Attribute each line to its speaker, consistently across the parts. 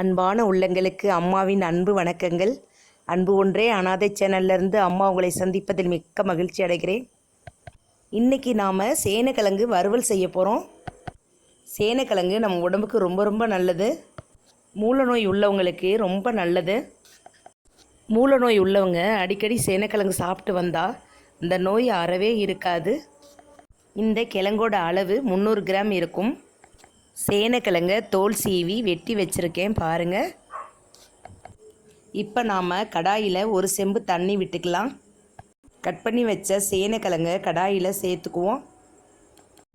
Speaker 1: அன்பான உள்ளங்களுக்கு அம்மாவின் அன்பு வணக்கங்கள். அன்பு ஒன்றே அனாதை சேனல்லேருந்து அம்மா உங்களை சந்திப்பதில் மிக்க மகிழ்ச்சி அடைகிறேன். இன்றைக்கி நாம் சேனக்கிழங்கு வறுவல் செய்ய போகிறோம் சேனக்கிழங்கு நம்ம உடம்புக்கு ரொம்ப ரொம்ப நல்லது. மூல நோய் உள்ளவங்களுக்கு ரொம்ப நல்லது. மூல நோய் உள்ளவங்க அடிக்கடி சேனக்கிழங்கு சாப்பிட்டு வந்தால் இந்த நோய் அறவே இருக்காது. இந்த கிழங்கோட அளவு முந்நூறு கிராம் இருக்கும். சேனக்கிழங்க தோல் சீவி வெட்டி வச்சுருக்கேன் பாருங்கள் இப்போ நாம் கடாயில் ஒரு செம்பு தண்ணி விட்டுக்கலாம். கட் பண்ணி வச்ச சேனக்கிழங்க கடாயில் சேர்த்துக்குவோம்.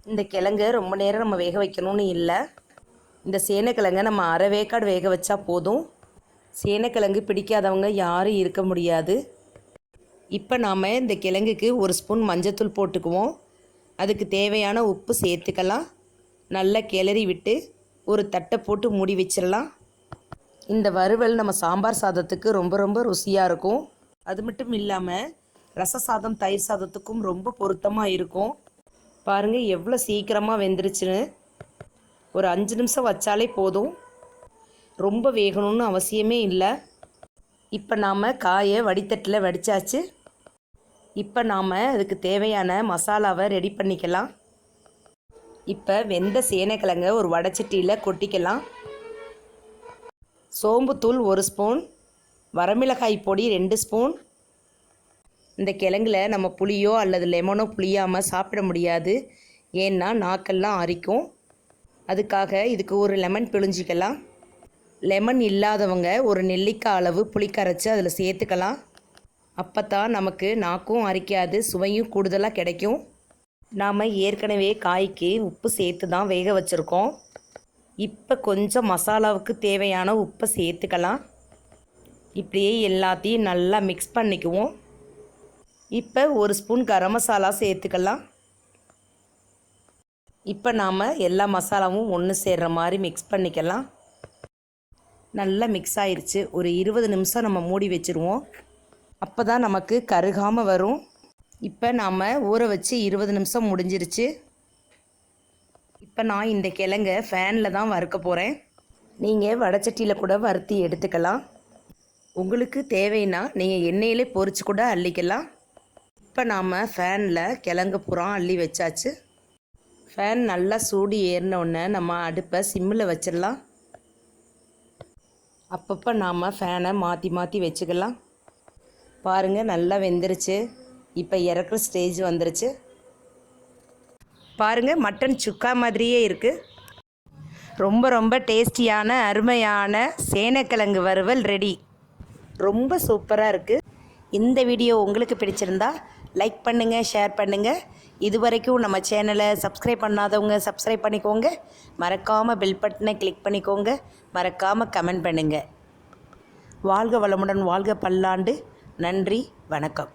Speaker 1: இந்த கிழங்கு ரொம்ப நேரம் நம்ம வேக வைக்கணும்னு இல்லை. இந்த சேனக்கிழங்க நம்ம அரை வேக்காடு வேக வச்சா போதும். சேனக்கிழங்கு பிடிக்காதவங்க யாரும் இருக்க முடியாது. இப்போ நாம் இந்த கிழங்குக்கு ஒரு ஸ்பூன் மஞ்சத்தூள் போட்டுக்குவோம். அதுக்கு தேவையான உப்பு சேர்த்துக்கலாம். நல்லா கிளறி விட்டு ஒரு தட்டை போட்டு மூடி வச்சிடலாம் இந்த வறுவல் நம்ம சாம்பார் சாதத்துக்கு ரொம்ப ரொம்ப ருசியாக இருக்கும். அது மட்டும் இல்லாமல் ரச சாதம் தயிர் சாதத்துக்கும் ரொம்ப பொருத்தமாக இருக்கும். பாருங்கள் எவ்வளோ சீக்கிரமாக வெந்துருச்சுன்னு. ஒரு அஞ்சு நிமிஷம் வச்சாலே போதும். ரொம்ப வேகணும்னு அவசியமே இல்லை. இப்போ நாம் காயை வடித்தட்டில் வடித்தாச்சு இப்போ நாம் அதுக்கு தேவையான மசாலாவை ரெடி பண்ணிக்கலாம். இப்போ வெந்த சேனைக்கிழங்க ஒரு வடச்சட்டியில் கொட்டிக்கலாம். சோம்புத்தூள் ஒரு ஸ்பூன் வரமிளகாய் பொடி ரெண்டு ஸ்பூன். இந்த கிழங்குல நம்ம புளியோ அல்லது லெமனோ புளியாமல் சாப்பிட முடியாது. ஏன்னா நாக்கெல்லாம் அரிக்கும். அதுக்காக இதுக்கு ஒரு லெமன் பிழிஞ்சிக்கலாம். லெமன் இல்லாதவங்க ஒரு நெல்லிக்காய் அளவு புளி கரைச்சி அதில் சேர்த்துக்கலாம். அப்போ தான் நமக்கு நாக்கும் அரிக்காது சுவையும் கூடுதலாக கிடைக்கும். நாம் ஏற்கனவே காய்க்கு உப்பு சேர்த்து தான் வேக வச்சுருக்கோம். இப்போ கொஞ்சம் மசாலாவுக்கு தேவையான உப்பை சேர்த்துக்கலாம். இப்படியே எல்லாத்தையும் நல்லா மிக்ஸ் பண்ணிக்குவோம். இப்போ ஒரு ஸ்பூன் கரம் மசாலா சேர்த்துக்கலாம். இப்போ நாம் எல்லா மசாலாவும் ஒன்று சேர்கிற மாதிரி மிக்ஸ் பண்ணிக்கலாம். நல்லா மிக்ஸ் ஆயிடுச்சு ஒரு இருபது நிமிஷம் நம்ம மூடி வச்சுருவோம். அப்போ தான் நமக்கு கருகாமல் வரும். இப்போ நாம் ஊற வச்சு இருபது நிமிஷம் முடிஞ்சிருச்சு. இப்போ நான் இந்த கிழங்க ஃபேனில் தான் வறுக்க போகிறேன் நீங்கள் வடச்சட்டியில் கூட வறுத்தி எடுத்துக்கலாம். உங்களுக்கு தேவைன்னா நீங்கள் எண்ணெயிலே பொறிச்சு கூட அள்ளிக்கலாம். இப்போ நாம் ஃபேனில் கிழங்கு புறம் அள்ளி வச்சாச்சு. ஃபேன் நல்லா சூடு ஏறினோடனே நம்ம அடுப்பை சிம்மில் வச்சிடலாம். அப்பப்போ நாம் ஃபேனை மாற்றி மாற்றி வச்சுக்கலாம். பாருங்கள் நல்லா வெந்துருச்சு. இப்போ இறக்குற ஸ்டேஜ் வந்துருச்சு. பாருங்கள் மட்டன் சுக்கா மாதிரியே இருக்குது ரொம்ப ரொம்ப டேஸ்டியான அருமையான சேனக்கிழங்கு வறுவல் ரெடி ரொம்ப சூப்பராக இருக்குது இந்த வீடியோ உங்களுக்கு பிடிச்சிருந்தா லைக் பண்ணுங்கள் ஷேர் பண்ணுங்கள் இது வரைக்கும் நம்ம சேனலை சப்ஸ்கிரைப் பண்ணாதவங்க சப்ஸ்கிரைப் பண்ணிக்கோங்க. மறக்காமல் பெல் பட்டனை கிளிக் பண்ணிக்கோங்க. மறக்காமல் கமெண்ட் பண்ணுங்கள் வாழ்க வளமுடன் வாழ்க பல்லாண்டு. நன்றி வணக்கம்.